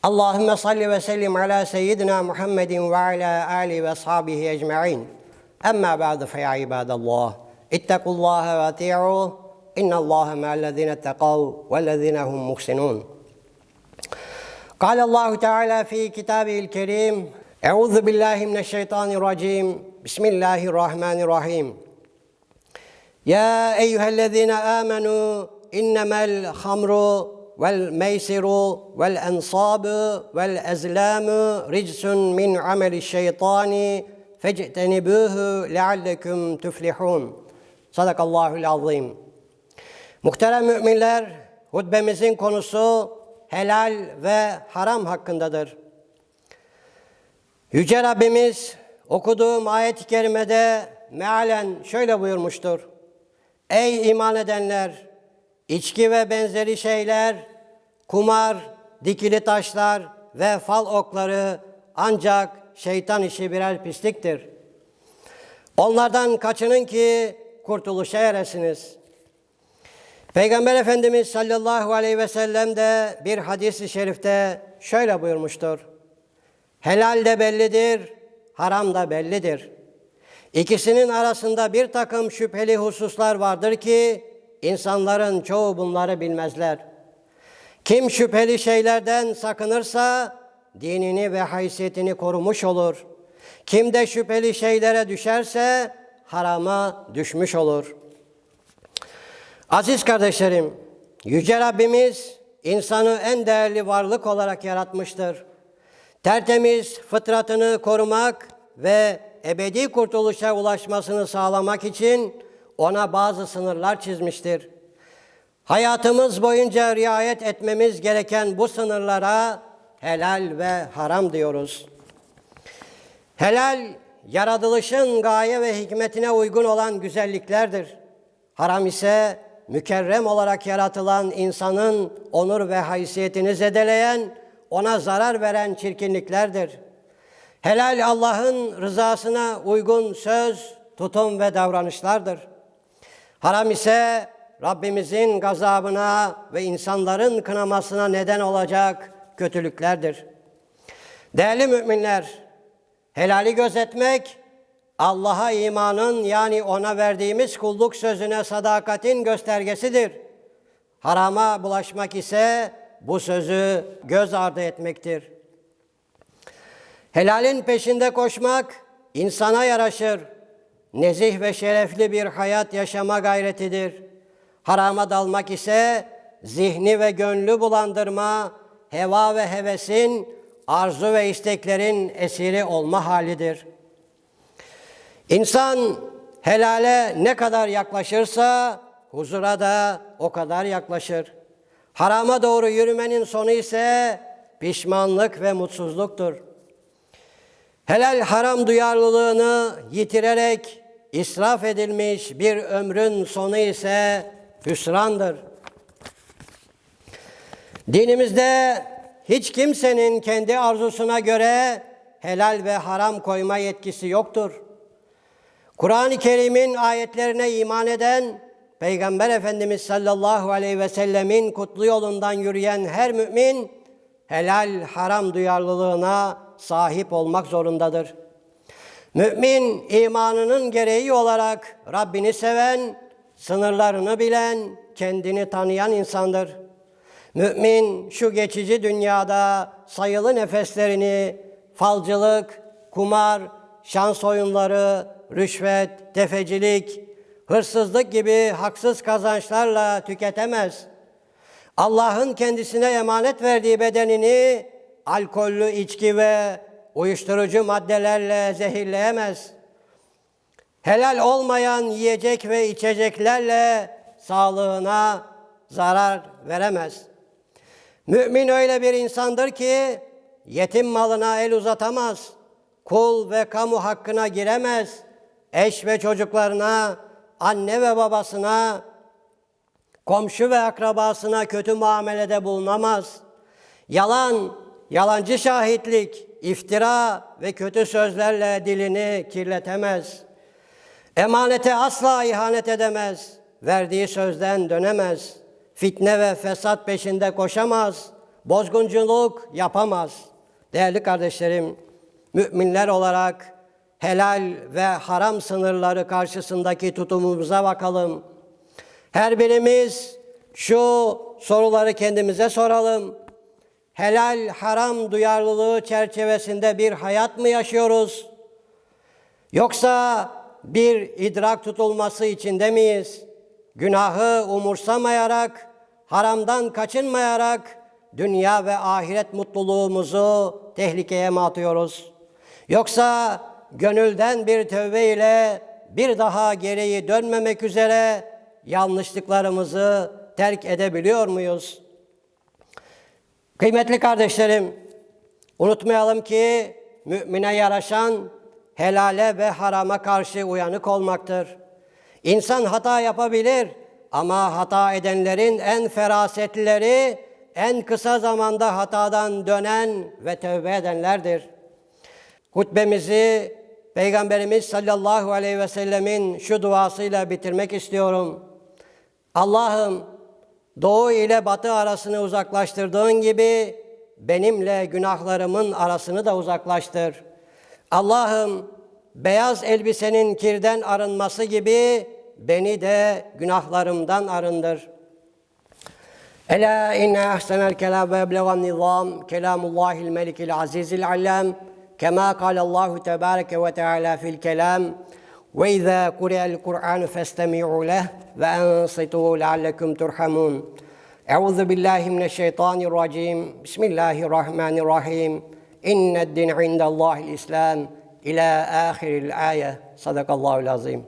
اللهم صل وسلم على سيدنا محمد وعلى آله وأصحابه أجمعين. أما بعد فيا عباد الله اتقوا الله وأطيعوه. إن الله مع الذين اتقوا والذين هم محسنون. قال الله تعالى في كتابه الكريم أعوذ بالله من الشيطان الرجيم. بسم الله الرحمن الرحيم. يا أيها الذين آمنوا إنما الخمر vel meysiru vel ensabu vel ezlamu ricsun min ameli şeytani fectenibühü leallekum tuflihun. Sadakallahul azim. Muhterem müminler, hutbemizin konusu helal ve haram hakkındadır. Yüce Rabbimiz okuduğum ayet-i kerimede mealen şöyle buyurmuştur. Ey iman edenler! içki ve benzeri şeyler kumar, dikili taşlar ve fal okları ancak şeytan işi birer pisliktir. Onlardan kaçının ki kurtuluşa eresiniz. Peygamber Efendimiz sallallahu aleyhi ve sellem de bir hadis-i şerifte şöyle buyurmuştur. Helal de bellidir, haram da bellidir. İkisinin arasında bir takım şüpheli hususlar vardır ki İnsanların çoğu bunları bilmezler. Kim şüpheli şeylerden sakınırsa dinini ve haysiyetini korumuş olur. Kim de şüpheli şeylere düşerse harama düşmüş olur. Aziz kardeşlerim, Yüce Rabbimiz insanı en değerli varlık olarak yaratmıştır. Tertemiz fıtratını korumak ve ebedi kurtuluşa ulaşmasını sağlamak için ona bazı sınırlar çizmiştir. Hayatımız boyunca riayet etmemiz gereken bu sınırlara helal ve haram diyoruz. Helal, yaratılışın gaye ve hikmetine uygun olan güzelliklerdir. Haram ise mükerrem olarak yaratılan insanın onur ve haysiyetini zedeleyen, ona zarar veren çirkinliklerdir. Helal Allah'ın rızasına uygun söz, tutum ve davranışlardır. Haram ise Rabbimizin gazabına ve insanların kınamasına neden olacak kötülüklerdir. Değerli müminler, helali gözetmek Allah'a imanın yani ona verdiğimiz kulluk sözüne sadakatin göstergesidir. Harama bulaşmak ise bu sözü göz ardı etmektir. Helalin peşinde koşmak insana yaraşır nezih ve şerefli bir hayat yaşama gayretidir. Harama dalmak ise zihni ve gönlü bulandırma, heva ve hevesin, arzu ve isteklerin esiri olma halidir. İnsan helale ne kadar yaklaşırsa huzura da o kadar yaklaşır. Harama doğru yürümenin sonu ise pişmanlık ve mutsuzluktur. Helal haram duyarlılığını yitirerek israf edilmiş bir ömrün sonu ise hüsrandır. Dinimizde hiç kimsenin kendi arzusuna göre helal ve haram koyma yetkisi yoktur. Kur'an-ı Kerim'in ayetlerine iman eden Peygamber Efendimiz sallallahu aleyhi ve sellemin kutlu yolundan yürüyen her mümin helal haram duyarlılığına sahip olmak zorundadır. Mümin imanının gereği olarak Rabbini seven, sınırlarını bilen, kendini tanıyan insandır. Mümin şu geçici dünyada sayılı nefeslerini falcılık, kumar, şans oyunları, rüşvet, tefecilik, hırsızlık gibi haksız kazançlarla tüketemez. Allah'ın kendisine emanet verdiği bedenini alkollü içki ve uyuşturucu maddelerle zehirleyemez. Helal olmayan yiyecek ve içeceklerle sağlığına zarar veremez. Mümin öyle bir insandır ki yetim malına el uzatamaz. Kul ve kamu hakkına giremez. Eş ve çocuklarına, anne ve babasına, komşu ve akrabasına kötü muamelede bulunamaz. Yalan, yalancı şahitlik, iftira ve kötü sözlerle dilini kirletemez. Emanete asla ihanet edemez. Verdiği sözden dönemez. Fitne ve fesat peşinde koşamaz. Bozgunculuk yapamaz. Değerli kardeşlerim, müminler olarak helal ve haram sınırları karşısındaki tutumumuza bakalım. Her birimiz şu soruları kendimize soralım. Helal haram duyarlılığı çerçevesinde bir hayat mı yaşıyoruz? Yoksa bir idrak tutulması içinde miyiz? Günahı umursamayarak, haramdan kaçınmayarak dünya ve ahiret mutluluğumuzu tehlikeye mi atıyoruz? Yoksa gönülden bir tövbe ile bir daha geriye dönmemek üzere yanlışlıklarımızı terk edebiliyor muyuz? Kıymetli kardeşlerim, unutmayalım ki mümine yaraşan helale ve harama karşı uyanık olmaktır. İnsan hata yapabilir ama hata edenlerin en ferasetlileri en kısa zamanda hatadan dönen ve tövbe edenlerdir. Hutbemizi Peygamberimiz sallallahu aleyhi ve sellemin şu duasıyla bitirmek istiyorum. Allah'ım doğu ile batı arasını uzaklaştırdığın gibi benimle günahlarımın arasını da uzaklaştır. Allah'ım beyaz elbisenin kirden arınması gibi beni de günahlarımdan arındır. Ela inne ahsenel kelam ve eblegan nizam kelamullahil melikil azizil allam kema kalallahu tebareke ve teala fil kelam ve izâ kure'el Kur'an festemi'u leh ve ensitu leallekum turhamun. Euzu billahi mineşşeytanirracim. Bismillahirrahmanirrahim. إن الدين عند الله الإسلام إلى آخر الآية. صدق الله العظيم.